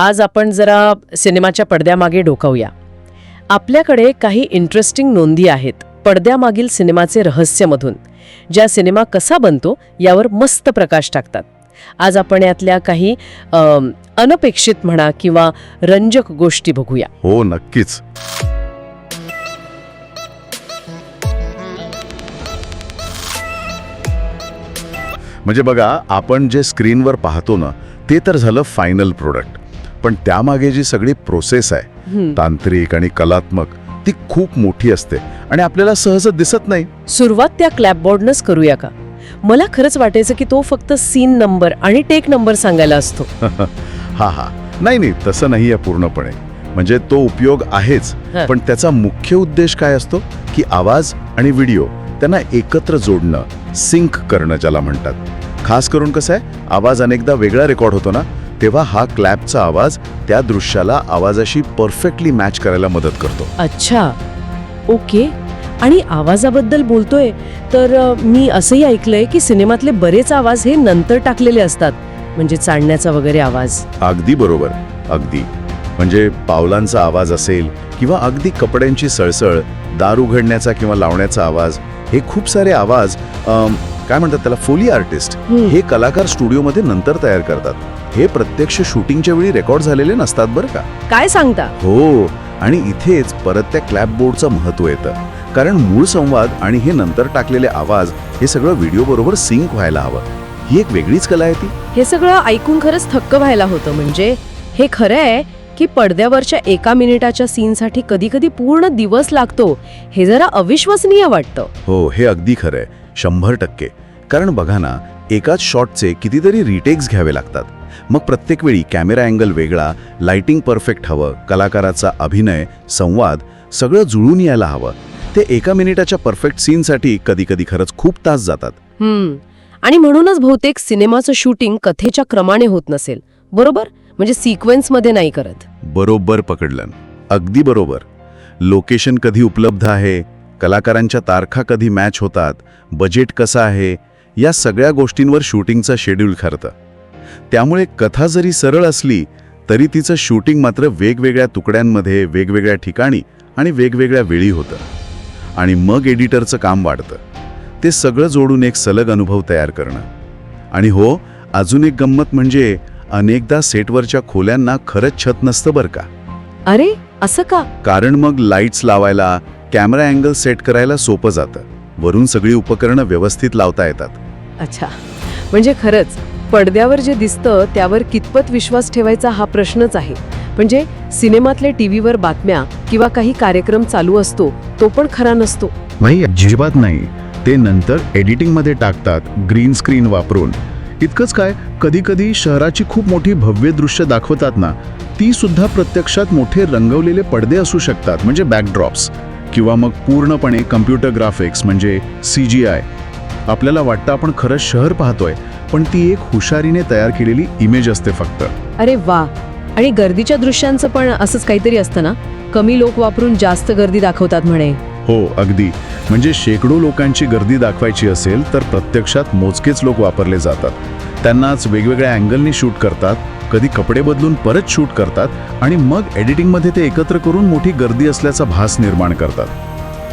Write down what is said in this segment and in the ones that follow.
आज आपण जरा सिनेमाच्या पडद्यामागे डोकावूया. आपल्याकडे काही इंटरेस्टिंग नोंदी आहेत. पडद्यामागील सिनेमाचे रहस्यमधून. ज्या सिनेमा कसा बनतो यावर मस्त प्रकाश टाकतात. आज आपण यातल्या काही अनपेक्षित म्हणा किंवा रंजक गोष्टी बघूया. हो नक्कीच. म्हणजे बघा आपण जे स्क्रीनवर पाहतो ना ते तर झालं फायनल प्रोडक्ट पण त्यामागे जी सगळी प्रोसेस आहे तांत्रिक आणि कलात्मक ती खूप मोठी असते. आणि आपल्याला सहज दिसत नाही. सुरुवात त्या क्लॅपबोर्डनंच करूया का? मला खरंच वाटायचं की तो फक्त सीन नंबर आणि टेक नंबर सांगायला असतो. हा हा. नाही नाही तसं नाही आहे पूर्णपणे. म्हणजे तो उपयोग आहेच. पण त्याचा मुख्य उद्देश काय असतो? की आवाज आणि व्हिडिओ त्यांना एकत्र जोडणं सिंक करणं ज्याला म्हणतात. खास करून कसं आहे? आवाज अनेकदा वेगळा रेकॉर्ड होतो ना? तेव्हा हा क्लॅपचा आवाज त्या दृश्याला आवाजाशी परफेक्टली मॅच करायला मदत करतो. अच्छा. ओके. आणि आवाजाबद्दल बोलतोय तर मी असंही ऐकलंय की सिनेमातले बरेच आवाज हे नंतर टाकलेले असतात म्हणजे चालण्याचा वगैरे आवाज. अगदी बरोबर. अगदी. म्हणजे पावलांचा आवाज असेल किंवा अगदी कपड्यांची सळसळ दार उघडण्याचा किंवा लावण्याचा आवाज हे खूप सारे आवाज अम, काय म्हणतात त्याला फोली आर्टिस्ट. हे कलाकार स्टुडिओमध्ये नंतर तयार करतात. हे प्रत्यक्ष शूटिंगच्या वेळी रेकॉर्ड झालेले नसतात बरं का? काय सांगता? हो आणि इथेच परत त्या क्लॅपबोर्डचं महत्त्व येतं. कारण मूळ संवाद आणि हे नंतर टाकलेले आवाज हे सगळं व्हिडिओ बरोबर सिंक व्हायला हवं. ही एक वेगळीच कला आहे ती. हे सगळं ऐकून खरंच थक्क व्हायला होतं म्हणजे. हे खरं आहे की पडद्यावरच्या एका मिनिटाच्या सीनसाठी कधी कधी पूर्ण दिवस लागतो हे जरा अविश्वसनीय वाटतं. हो हे अगदी खरं आहे. शंभर टक्के. कारण बघा ना एकाच शॉटचे कितीतरी रिटेक्स घ्यावे लागतात. मग प्रत्येक वेळी कॅमेरा अँगल वेगळा लाइटिंग परफेक्ट हवं कलाकाराचा अभिनय संवाद सगळं जुळून यायला हवं. ते एका मिनिटाच्या परफेक्ट सीनसाठी कधी कधी खरंच खूप तास जातात. आणि म्हणूनच बहुतेक सिनेमाचं शूटिंग कथेच्या क्रमाने होत नसेल. बरोबर? म्हणजे सिक्वेन्समध्ये नाही करत. बरोबर पकडलं. अगदी बरोबर. लोकेशन कधी उपलब्ध आहे? कलाकारांच्या तारखा कधी मॅच होतात? बजेट कसं आहे? या सगळ्या गोष्टींवर शूटिंगचं शेड्यूल ठरतं. त्यामुळे कथा जरी सरळ असली तरी तिचं शूटिंग मात्र वेगवेगळ्या तुकड्यांमध्ये वेगवेगळ्या ठिकाणी आणि वेगवेगळ्या वेळी होतं. आणि मग एडिटरचं काम वाढतं. ते सगळं जोडून एक सलग अनुभव तयार करणं. आणि हो अजून एक गंमत म्हणजे अनेकदा सेटवरच्या खोल्यांना खरंच छत नसतं बरं का? अरे असं का? कारण मग लाईट्स लावायला कॅमेरा अँगल सेट करायला सोपं जातं. वरून सगळी उपकरणं व्यवस्थित लावता येतात. अच्छा. म्हणजे खरंच पडद्यावर जे दिसतं त्यावर कितपत विश्वास ठेवायचा हा प्रश्नच आहे. म्हणजे सिनेमातल्या टीव्हीवर बातम्या किंवा काही कार्यक्रम चालू असतो तो पण खरा नसतो. नाही अजिबात नाही. ते नंतर एडिटिंगमध्ये टाकतात ग्रीन स्क्रीन वापरून. इतकंच काय कधी कधी शहराची खूप मोठी भव्य दृश्य दाखवतात ना ती सुद्धा प्रत्यक्षात मोठे रंगवलेले पडदे असू शकतात म्हणजे बॅकड्रॉप्स किंवा मग पूर्णपणे कम्प्युटर ग्राफिक्स म्हणजे सी जी आय आपल्याला वाटतं आपण खरंच शहर पाहतोय पण ती एक हुशारीने तयार केलेली इमेज असते फक्त. अरे वा! आणि गर्दीच्या दृश्यांचं पण असंच काहीतरी असतं ना? कमी लोक वापरून जास्त गर्दी दाखवतात म्हणे. हो अगदी. म्हणजे शेकडो लोकांची गर्दी दाखवायची असेल तर प्रत्यक्षात मोजकेच लोक वापरले जातात. त्यांनाच वेगवेगळ्या अँगलनी शूट करतात कधी कपडे बदलून परत शूट करतात आणि मग एडिटिंगमध्ये ते एकत्र करून मोठी गर्दी असल्याचा भास निर्माण करतात.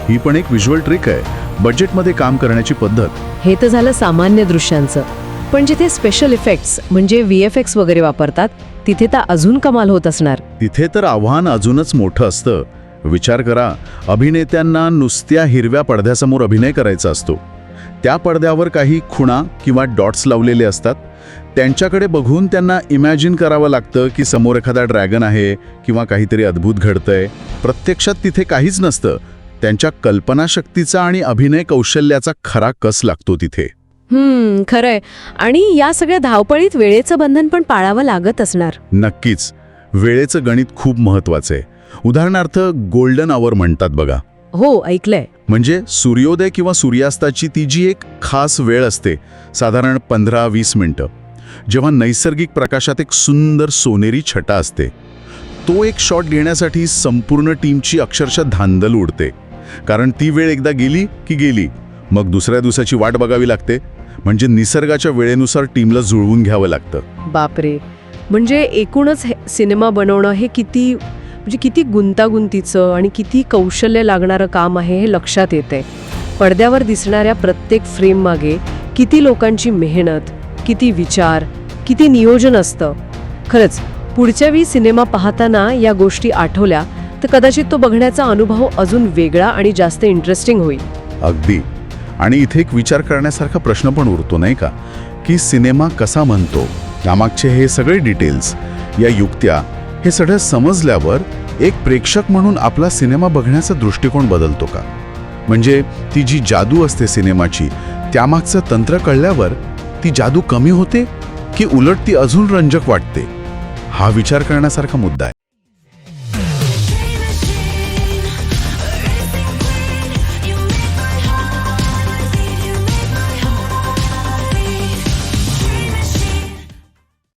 ही पण एक व्हिज्युअल ट्रिक आहे. बजेटमध्ये काम करण्याची पद्धत. हे तर झालं सामान्य दृश्यांचं. पण जिथे स्पेशल इफेक्ट्स म्हणजे व्ही एफ एक्स वगैरे वापरतात तिथे तर अजून कमाल होत असणार. तिथे तर आव्हान अजूनच मोठं असतं. विचार करा अभिनेत्यांना नुसत्या हिरव्या पडद्यासमोर अभिनय करायचा असतो. त्या पडद्यावर काही खुणा किंवा डॉट्स लावलेले असतात. त्यांच्याकडे बघून त्यांना इमॅजिन करावं लागतं की समोर एखादा ड्रॅगन आहे किंवा काहीतरी अद्भुत घडतंय. प्रत्यक्षात तिथे काहीच नसतं. त्यांच्या कल्पनाशक्तीचा आणि अभिनय कौशल्याचा खरा कस लागतो तिथे? हम्म खरंय. आणि या सगळ्या धावपळीत वेळेचं बंधन पण पाळावं लागत असणार. नक्कीच. वेळेचं गणित खूप महत्वाचं आहे उदाहरणार्थ गोल्डन आवर म्हणतात बघा. हो ऐकलंय. म्हणजे सूर्योदय किंवा सूर्यास्ताची ती जी एक खास वेळ असते साधारण पंधरा वीस मिनिटं. जेव्हा नैसर्गिक प्रकाशात एक सुंदर सोनेरी छटा असते. तो एक शॉट घेण्यासाठी संपूर्ण टीमची अक्षरशः धांदल उडते. कारण ती वेळ एकदा गेली की गेली. मग दुसऱ्या दिवसाची वाट बघावी लागते. म्हणजे निसर्गाच्या वेळेनुसार टीमला जुळवून घ्यावं लागतं. बापरे. म्हणजे एकूणच हे सिनेमा बनवणं हे किती म्हणजे किती गुंतागुंतीचं आणि किती कौशल्य लागणारं काम आहे हे लक्षात येते पडद्यावर दिसणाऱ्या प्रत्येक फ्रेम मागे किती लोकांची मेहनत किती विचार किती नियोजन असतं. खरंच पुढच्या वेळी सिनेमा पाहताना या गोष्टी आठवल्या तर कदाचित तो बघण्याचा अनुभव अजून वेगळा आणि जास्त इंटरेस्टिंग होईल. अगदी. आणि इथे एक विचार करण्यासारखा प्रश्न पण उरतो नाही का? की सिनेमा कसा म्हणतो? यामागचे हे सगळे डिटेल्स या युक्त्या हे सगळं समजल्यावर एक प्रेक्षक म्हणून आपला सिनेमा बघण्याचा दृष्टिकोन बदलतो का? म्हणजे ती जी जादू असते सिनेमाची त्यामागचं तंत्र कळल्यावर ती जादू कमी होते की उलट ती अजून रंजक वाटते? हा विचार करण्यासारखा मुद्दा आहे.